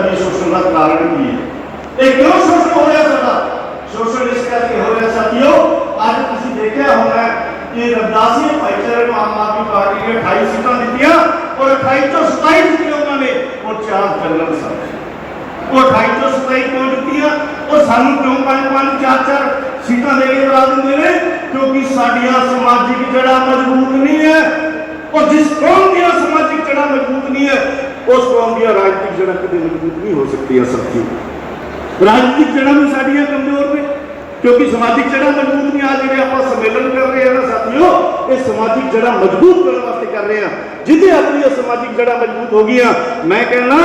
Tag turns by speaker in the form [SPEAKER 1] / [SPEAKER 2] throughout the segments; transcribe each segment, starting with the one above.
[SPEAKER 1] ਵੀ ਸ਼ੋਸ਼ਣ ਦਾ ਕਾਰਨ ਕੀ ਹੈ ਇਹ ਕਿਉਂ ਸ਼ੋਸ਼ਣ ਹੋ ਰਿਹਾ ਸਾਡਾ ਸ਼ੋਸ਼ਣ ਇਸ ਕਰਕੇ ਹੋ ਰਿਹਾ ਸਾਥੀਓ ਅੱਜ ਤੁਸੀਂ ਦੇਖਿਆ ਹੋਣਾ ਕਿ ਰਮਦਾਸੀਏ ਭਾਈਚਾਰੇ ਨੂੰ ਆਮ ਆਦਮੀ ਪਾਰਟੀ ਨੇ 28 ਸੀਟਾਂ ਦਿੱਤੀਆਂ ਔਰ 28 ਚੋਂ 27 ਦਿੱਤੀਆਂ ਉਹਨਾਂ ਨੇ ਉਹ ਚਾਰ ਜਨਰਲ ਸਨ ਉਹ 28 ਤੋਂ 27 ਕਿਉਂ ਦਿੱਤੀਆਂ ਉਹ ਸਾਨੂੰ ਕਿਉਂ ਪੰਜ ਪੰਜ ਚਾਰ ਚਾਰ ਸੀਟਾਂ ਦੇ ਕੇ ਬਣਾ ਦਿੰਦੇ ਨੇ ਕਿਉਂਕਿ ਸਾਡੀਆਂ ਸਮਾਜਿਕ ਜੜ੍ਹਾਂ ਮਜ਼ਬੂਤ ਨਹੀਂ ਹੈ ਔਰ ਜਿਸ ਕੌਮ ਦੀਆਂ ਸਮਾਜਿਕ ਜੜ੍ਹਾਂ ਮਜ਼ਬੂਤ ਨਹੀਂ ਹੈ ਉਸ ਕੌਮ ਦੀਆਂ ਰਾਜਨੀਤਿਕ ਜੜ੍ਹਾਂ ਕਦੇ ਮਜ਼ਬੂਤ ਨਹੀਂ ਹੋ ਸਕਦੀਆਂ ਸਾਥੀਓ ਰਾਜਨੀਤਿਕ ਜੜ੍ਹਾਂ ਵੀ ਸਾਡੀਆਂ ਕਮਜ਼ੋਰ ਨੇ, ਕਿਉਂਕਿ ਸਮਾਜਿਕ ਜੜ੍ਹਾਂ ਮਜ਼ਬੂਤ ਨਹੀਂ ਆ ਜਿਹੜੇ ਆਪਾਂ ਸੰਮੇਲਨ ਕਰ ਰਹੇ ਹਾਂ ਨਾ ਸਾਥੀਓ, ਇਹ ਸਮਾਜਿਕ ਜੜ੍ਹਾਂ ਮਜ਼ਬੂਤ ਕਰਨ ਵਾਸਤੇ ਕਰ ਰਹੇ ਹਾਂ ਜਿੱਦੇ ਆਪਣੀਆਂ ਸਮਾਜਿਕ ਜੜ੍ਹਾਂ ਮਜ਼ਬੂਤ ਹੋ ਗਈਆਂ। ਮੈਂ ਕਹਿੰਦਾ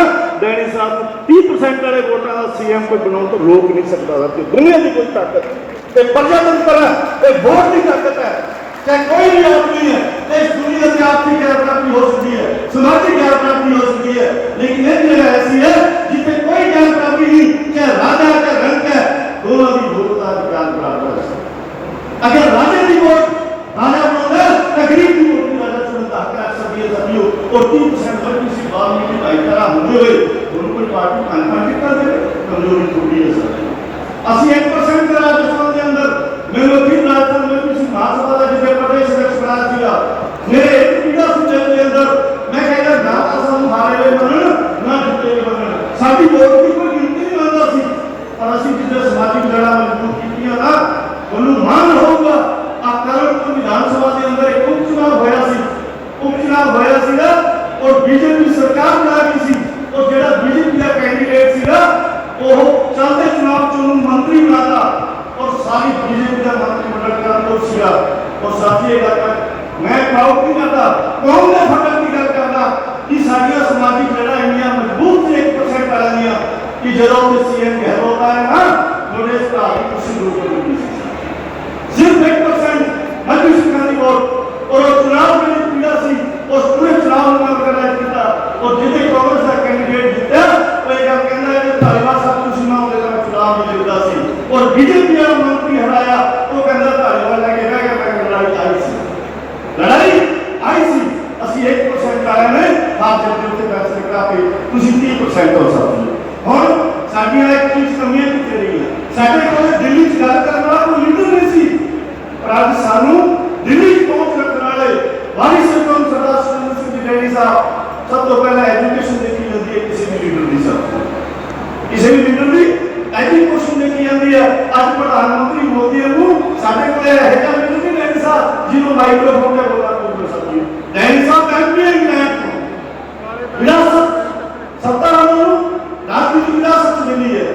[SPEAKER 1] ਡੈਣੀ ਸਾਹਿਬ ਨੂੰ 30% ਵਾਲੇ ਵੋਟਾਂ ਦਾ ਸੀਐਮ ਕੋਈ ਬਣਾਉਣ ਤੋਂ ਰੋਕ ਨਹੀਂ ਸਕਦਾ ਸਾਥੀਓ। ਦੁਨੀਆ ਦੀ ਕੋਈ ਤਾਕਤ ਤੇ ਪ੍ਰਜਾਤੰਤਰ ਹੈ, ਇਹ ਵੋਟ ਦੀ ਤਾਕਤ ਹੈ। ਚਾਹੇ ਕੋਈ ਵੀ ਆਦਮੀ ਹੈ ਤੇ ਇਸ ਦੁਨੀਆ ਤੇ ਆਪਕੀ ਗੈਰ ਪ੍ਰਾਪਤੀ ਹੋ ਸਕਦੀ ਹੈ ਸਮਾਜਿਕ ਗੈਰ ਪ੍ਰਾਪਤੀ ਹੋ ਸਕਦੀ ਹੈ ਲੇਕਿਨ ਇਹ ਜਗ੍ਹਾ ਐਸੀ ਹੈ ਜਿੱਥੇ ਕੋਈ ਗੈਰ ਪ੍ਰਾਪਤੀ ਨਹੀਂ ਚਾਹੇ ਰਾਜਾ ਚਾਹੇ ਰੰਕ ਹੈ ਦੋਨਾਂ ਦੀ ਵੋਟ ਦਾ ਅਧਿਕਾਰ ਬਰਾਬਰ ਹੈ ਅਗਰ ਰਾਜੇ ਦੀ ਵੋਟ ਰਾਜਾ ਬਣਾਉਂਦਾ ਤਾਂ ਗਰੀਬ ਦੀ ਵੋਟ ਵੀ ਰਾਜਾ ਚੁਣਨ ਦਾ ਹੱਕ ਰੱਖ ਸਕਦੀ ਹੈ ਸਾਥੀਓ ਔਰ 30% ਵਰਗੀ ਸੀ ਬਾਲਮੀਕੀ ਭਾਈਚਾਰਾ ਹੁੰਦੇ ਹੋਏ ਉਹਨੂੰ ਕੋਈ ਪਾਰਟੀ ਪੰਜ ਪੰਜ ਟਿਕਟਾਂ ਦੇ ਕਮਜ਼ੋਰੀ ਥੋੜੀ ਸਾਥੀਓ ਅਸੀਂ 1% ਦੇ ਰਾਜਸਥਾਨ ਦੇ ਅੰਦਰ ਮੈਨੂੰ ਵੀ ਰਾਜਸਥਾਨ ਵਿੱਚ ਕਿਸੇ ਮਾਸ ਸਭਾ ਦਾ ਜਿੱਥੇ ਪ੍ਰਦੇਸ਼ ਵਿੱਚ ਬਣਾ ਸੀਗਾ ਮੇਰੇ ਇੱਕ ਪੀੜਾ ਸੀ ਜਨ ਦੇ ਅੰਦਰ ਮੈਂ ਕਹਿੰਦਾ ਨਾ ਤਾਂ ਸਾਨੂੰ ਹਾਰੇ ਹੋਏ ਮੰਨਣ ਨਾ ਜਿੱਤੇ ਹੋਏ ਮੰਨਣ ਸਾਡੀ ਵੋਟ ਦੀ ਕੋਈ ਗਿਣਤੀ ਨਹੀਂ ਮੰਨਦਾ ਸੀ ਪਰ ਅਸੀਂ ਜਿੱਥੇ ਸਮਾਜਿਕ ਜੜ੍ਹਾਂ ਮਜ਼ਬੂਤ ਕੀਤੀਆਂ ਨਾ ਉਹਨੂੰ ਮਾਨ ਹੋਊਗਾ ਆ ਕਰਨਪੁਰ ਵਿਧਾਨ ਸਭਾ ਦੇ ਅੰਦਰ ਇੱਕ ਉਪ ਚੁਣਾਵ ਹੋਇਆ ਸੀ ਉਪ ਚੁਣਾਵ ਹੋਇਆ ਸੀ ਨਾ ਔਰ ਬੀਜੇਪੀ ਸਰਕਾਰ ਬਣਾ ਗਈ ਸੀ ਉਹ ਜਿਹੜਾ ਬੀਜੇਪੀ ਦਾ ਕੈਂਡੀਡੇਟ ਸੀ ਨਾ ਉਹ ਚੱਲਦੇ ਚੁਣਾਵ ਚ ਉਹਨੂੰ ਮੰਤਰੀ ਬਣਾਤਾ ਔਰ ਸਾਰੀ ਬੀਜੇਪੀ ਦਾ ਮੰਤਰੀ ਮੰਡਲ ਕਰਨ ਤੋਂ ਸੀਗਾ ਔਰ ਸਾਥੀ ਇਹ ਗੱਲ ਕਰ- ਮੈਂ ਪ੍ਰਾਊਡ ਨਹੀਂ ਕਰਦਾ ਕੌਮ ਦੇ ਫਕਰ ਦੀ ਗੱਲ ਕਰਦਾ ਕਿ ਸਾਡੀਆਂ ਸਮਾਜਿਕ ਜੜ੍ਹਾਂ ਇੰਨੀਆਂ ਮਜ਼ਬੂਤ ਸੀ 1% ਵਾਲਿਆਂ ਦੀਆਂ ਕਿ ਜਦੋਂ ਉਹ ਸੀਐਮ ਗਹਿਲੋਤ ਆਇਆ ਨਾ ਤੁਹਾਡੇ ਇਸ ਭਰਾ ਦੀ ਕੁਰਸੀ ਦੂਰ ਕਰ ਦਿੱਤੀ ਸੀ ਸਿਰਫ 1% ਮੱਧੀ ਸਿੱਖਾਂ ਦੀ ਵੋਟ ਔਰ ਉਹ ਚੁਣਾਵ ਦੇ ਵਿੱਚ ਪੀੜਾ ਸੀ ਉਸ ਪੂਰੇ ਚੁਣਾਵ ਨੂੰ ਮੈਂ ਕਰਨਾ ਕੀਤਾ ਔਰ ਜਿਹਦੇ ਕਾਂਗਰਸ ਦਾ ਕੈਂਡੀਡੇਟ ਜਿੱਤਿਆ ਉਹ ਇਹ ਗੱਲ ਕਹਿੰਦਾ ਹੈ ਕਿ ਧਾਲੀਵਾਲ ਸਾਹਿਬ ਤੁਸੀਂ ਨਾ ਹੁੰਦੇ ਤਾਂ ਮੈਂ ਚੁਣਾਵ ਨਹੀਂ ਜਿੱਤਦਾ ਸੀ ਔਰ ਬੀਜੇਪੀ ਦਾ ਮੰਤਰੀ ਹਰਾਇਆ ਉਹ ਕਹਿੰਦਾ ਧਾਲੀਵਾਲ ਲੈ ਕੇ ਬਹਿ ਗਿਆ ਮੈਂ ਲੜਾਈ ਆਈ ਸੀ ਲੜਾਈ ਆਈ ਸੀ ਅਸੀਂ 1% ਆਇਆ ਨੇ ਆਪ ਜਦ ਉੱਤੇ ਫੈਸਲੇ ਕਰਾ ਕੇ ਤੁਸੀਂ 30% ਹੋ ਸਕਦੇ ਹੋ ਹੁਣ ਸਾਡੀਆਂ ਇੱਕ ਚੀਜ਼ ਕਮੀਆਂ ਕਿੱਥੇ ਰਹੀਆਂ ਸਾਡੇ ਕੋਲ ਦਿੱਲੀ 'ਚ ਗੱਲ ਕਰਨ ਵਾਲਾ ਕੋਈ ਲੀਡਰ ਨਹੀਂ ਸੀ। ਪਰ ਅੱਜ ਸਾਨੂੰ ਦਿੱਲੀ 'ਚ ਪਹੁੰਚ ਰੱਖਣ ਵਾਲੇ ਵਾਰਿਸ ਸਰਕਮ ਸਰਦਾਰ ਸਿੰਘ ਜੀ ਡੈਡੀ ਸਾਹਿਬ, ਸਭ ਤੋਂ ਪਹਿਲਾਂ ਐਜੂਕੇਸ਼ਨ ਦੇਖੀ ਜਾਂਦੀ ਹੈ, ਕਿਸੇ ਵੀ ਲੀਡਰ ਦੀ ਸਭ ਕਿਸੇ ਵੀ ਲੀਡਰ ਦੀ ਐਜੂਕੇਸ਼ਨ ਦੇਖੀ ਜਾਂਦੀ ਹੈ, ਅੱਜ ਪ੍ਰਧਾਨ ਮੰਤਰੀ ਮੋਦੀ ਨੂੰ ਸਾਡੇ ਕੋਲ ਇਹ ਜਿਹਾ ਲੀਡਰ ਨਹੀਂ ਡੈਡੀ ਸਾਹਿਬ ਜਿਹਨੂੰ ਮਾਈਕ੍ਰੋਫੋਨ ਤੇ ਬੋਲਣਾ ਕੋਈ ਸਕਦੀ ਹੈ ਡੈਡੀ ਸਾਹਿਬ ਐਮਪੀ ਇੰਗਲੈਂਡ ਤੋਂ ਵਿਰਾਸਤ ਸੱਤਾ ਨੂੰ ਰਾਜਨੀਤਿਕ ਵਿਰਾਸਤ ਮਿਲੀ ਹੈ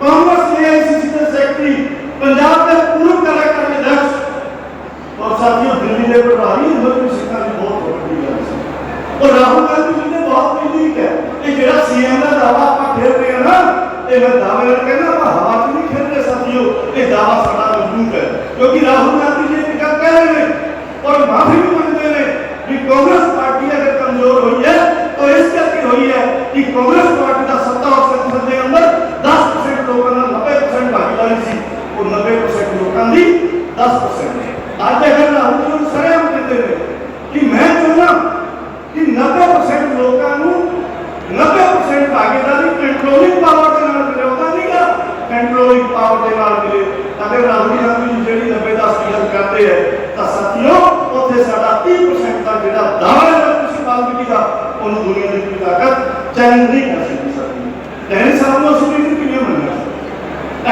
[SPEAKER 1] ਕਾਂਗਰਸ ਦੇ ਆਈਸੀਸੀ ਦੇ ਸੈਕਟਰੀ ਪੰਜਾਬ ਦੇ ਪੂਰਵ ਕਲਾਕਾਰ ਦੇ ਅਧਿਕਸ਼ ਔਰ ਸਾਥੀਓ ਦਿੱਲੀ ਦੇ ਪ੍ਰਭਾਰੀ ਸਿੱਖਾਂ ਦੀ ਬਹੁਤ ਵੱਡੀ ਗੱਲ ਸੀ। ਔਰ ਰਾਹੁਲ ਗਾਂਧੀ ਜੀ ਨੇ ਬਹੁਤ ਠੀਕ ਹੈ ਇਹ ਜਿਹੜਾ ਸੀਐਮ ਦਾ ਦਾਵਾ ਆਪਾਂ ਖੇਡ ਰਹੇ ਹਾਂ ਨਾ, ਇਹ ਮੈਂ ਦਾਅਵੇ ਨਾਲ ਕਹਿੰਦਾ ਆਪਾਂ ਹਵਾ 'ਚ ਨਹੀਂ ਖੇਡ ਰਹੇ ਸਾਥੀਓ ਇਹ ਦਾਵਾ ਸਾਡਾ ਮਜ਼ਬੂਤ ਹੈ ਕਿਉਂਕਿ ਰਾਹੁਲ ਗਾਂਧੀ ਜੀ ਇੱਕ ਗੱਲ ਕਹਿ ਰਹੇ ਨੇ ਔਰ ਮਾਫੀ ਵੀ ਮੰਗਦੇ ਨੇ ਕਿ ਕਾਂਗਰਸ ਪਾਰਟੀ ਅਗਰ ਕਮਜ਼ੋਰ ਹੋਈ ਹੈ ਤਾਂ ਇਸ ਕਰਕੇ ਹੋਈ ਹੈ ਕਿ ਕਾਂਗਰਸ ਪਾਰਟੀ ਦਾ ਸੱਤਾ ਔਰ ਸੰਸਦ ਦੇ ਅੰਦਰ 10% ਲੋਕਾਂ ਦਾ 90% ਭਾਗੀਦਾਰੀ ਸੀ ਉਹ 90% ਲੋਕਾਂ ਦੀ 10% ਅੱਜ ਅਗਰ ਰਾਹੁਲ ਜੀ ਸਾਰੇ ਆਮ ਕਹਿੰਦੇ ਨੇ ਕਿ ਮੈਂ ਕਿ 90% ਲੋਕਾਂ ਨੂੰ 90% ਭਾਗੀਦਾਰੀ ਕੰਟਰੋਲਿੰਗ ਪਾਵਰ ਦੇ ਨਾਲ ਮਿਲੇ ਉਹਦਾ ਨਹੀਂਗਾ ਕੰਟਰੋਲਿੰਗ ਪਾਵਰ ਦੇ ਨਾਲ ਮਿਲੇ। ਅਗਰ ਰਾਹੁਲ ਗਾਂਧੀ ਜਿਹੜੀ 90 10 ਦੀ ਕਰਦੇ ਹੈ ਤਾਂ ਸਾਥੀਓ, ਉੱਥੇ ਸਾਡਾ 30% ਦਾ ਜਿਹੜਾ ਦਾਅਵਾ ਹੈ ਤੁਸੀਂ ਵਾਲਮੀਕੀ ਦਾ, ਉਹਨੂੰ ਦੁਨੀਆ ਦੀ ਤਾਕਤ ਚੈਲੰਜ ਨਹੀਂ ਕਰ ਸਕਦੀ ਸਾਥੀਓ ਡੈਨੀ ਸਾਹਿਬ ਨੂੰ ਅਸੀਂ ਵੀ ਕਿਵੇਂ ਮੰਨਿਆ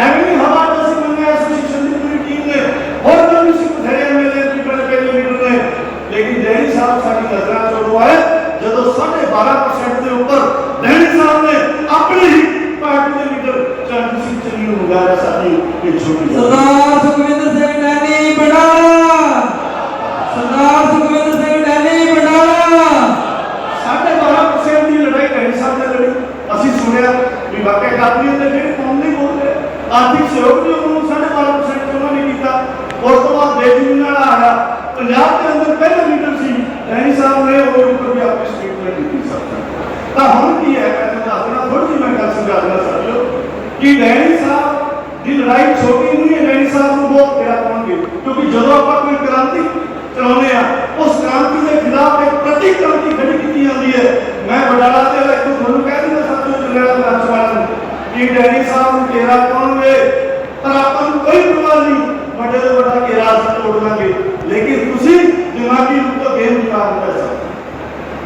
[SPEAKER 1] ਐਵੇਂ ਨਹੀਂ ਹਵਾ ਚ ਅਸੀਂ ਮੰਨਿਆ ਐਸੋਸੀਏਸ਼ਨ ਦੀ ਪੂਰੀ ਟੀਮ ਨੇ ਹੋਰ ਤਾਂ ਵੀ ਸਿੱਖ ਧੜੇ ਐਮਐਲਏ ਦੀ ਬੜੇ ਪਹਿਲੇ ਲੀਡਰ ਨੇ ਲੇਕਿਨ ਡੈਨੀ ਸਾਹਿਬ ਸਾਡੀ ਨਜ਼ਰਾਂ ਚੋਂ ਉਦੋਂ ਆਏ ਜਦੋਂ 12.5% ਦੇ ਉੱਪਰ ਡੈਨੀ ਸਾਹਿਬ ਨੇ ਆਪਣੇ ਹੀ ਪਾਰਟੀ ਦੇ ਲੀਡਰ ਚੰਦ ਸਿੰਘ ਚੰਨੀ ਨੂੰ ਮੰਗਾਇਆ ਸਾਡੀ ਇਹ ਛੋਟੀ ਗੱਲ
[SPEAKER 2] ਸਰਦਾਰ ਸੁਖਵਿੰਦਰ ਸਿੰਘ ਡੈਨੀ ਬਡਾਲਾ ਸਰਦਾਰ ਸੁਖਵਿੰਦਰ ਸਿੰਘ ਡੈਨੀ ਬਡਾਲਾ
[SPEAKER 1] ਸਾਢੇ 12% ਦੀ ਲੜਾਈ ਡੈਨੀ ਸਾਹਿਬ ਨੇ ਲੜੀ ਅਸੀਂ ਸੁਣਿਆ ਵੀ ਵਾਕਿਆ ਕਾਬਲੀਅਤ ਦੇ ਜਿਹੜੇ ਕੌਮ ਨਹੀਂ ਬੋਲਦੇ ਆਰਥਿਕ ਸਹਿਯੋਗ ਵੀ ਉਹਨੂੰ 12.5% ਤੇ ਉਹਨਾਂ ਨੇ ਕੀਤਾ ਉਸ ਤੋਂ ਆਇਆ। ਪੰਜਾਬ ਦੇ ਅੰਦਰ ਪਹਿਲਾ ਲੀਡਰ ਸੀ ਡੈਨੀ ਸਾਹਿਬ ਨੇ ਉਹ ਉੱਪਰ ਵੀ ਆਪਣੀ ਸਟੇਟਮੈਂਟ ਦਿੱਤੀ ਸਭ ਤਾਂ ਹੁਣ ਕੀ ਹੈ? ਮੈਂ ਤੁਹਾਨੂੰ ਦੱਸਣਾ ਥੋੜੀ ਜਿਹੀ ਮੈਂ ਗੱਲ ਸਮਝਾ ਦੇਣਾ ਸਾਥੀਓ, ਕਿ ਡੈਨੀ ਸਾਹਿਬ ਦੀ ਲੜਾਈ ਛੋਟੀ ਨਹੀਂ ਹੈ ਡੈਨੀ ਸਾਹਿਬ ਨੂੰ ਬਹੁਤ ਪਿਆਰ ਪਾਉਣਗੇ ਕਿਉਂਕਿ ਜਦੋਂ ਆਪਾਂ ਕੋਈ ਕ੍ਰਾਂਤੀ ਚਲਾਉਂਦੇ ਆ, ਉਸ ਕ੍ਰਾਂਤੀ ਦੇ ਖਿਲਾਫ ਇੱਕ ਪ੍ਰਤੀ ਖੜੀ ਕੀਤੀ ਜਾਂਦੀ ਹੈ।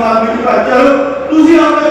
[SPEAKER 1] ਬਾਤ ਵਿੱਚ ਭੱਜ ਤੁਸੀਂ ਆਪਣੇ